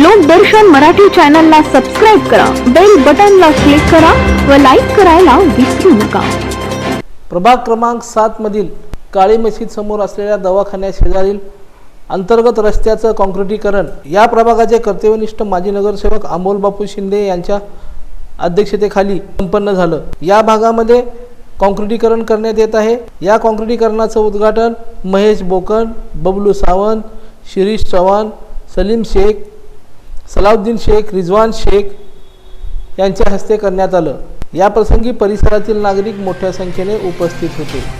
लोकदर्शन मराठी चॅनलला सबस्क्राईब करा. Bell बटनला click करा व लाईक करायला विसरू नका. प्रभाग क्रमांक सात मधील काळी मशीद समोर असलेल्या दवाखान्या शेजारील अंतर्गत रस्त्याचं काँक्रिटीकरण या प्रभागाचे कर्तव्यनिष्ठ माजी नगरसेवक अमोल बापू शिंदे यांच्या अध्यक्षतेखाली संपन्न झालं. या भागामध्ये काँक्रिटीकरण करण्यात येत आहे. या काँक्रिटीकरणाचं उद्घाटन महेश बोकन बबलू सावंत शिरीष चव्हाण सलीम शेख सलाउद्दीन शेख रिजवान शेख यांच्या हस्ते करण्यात आलं. या प्रसंगी परिसरातील नागरिक मोठ्या संख्येने उपस्थित होते.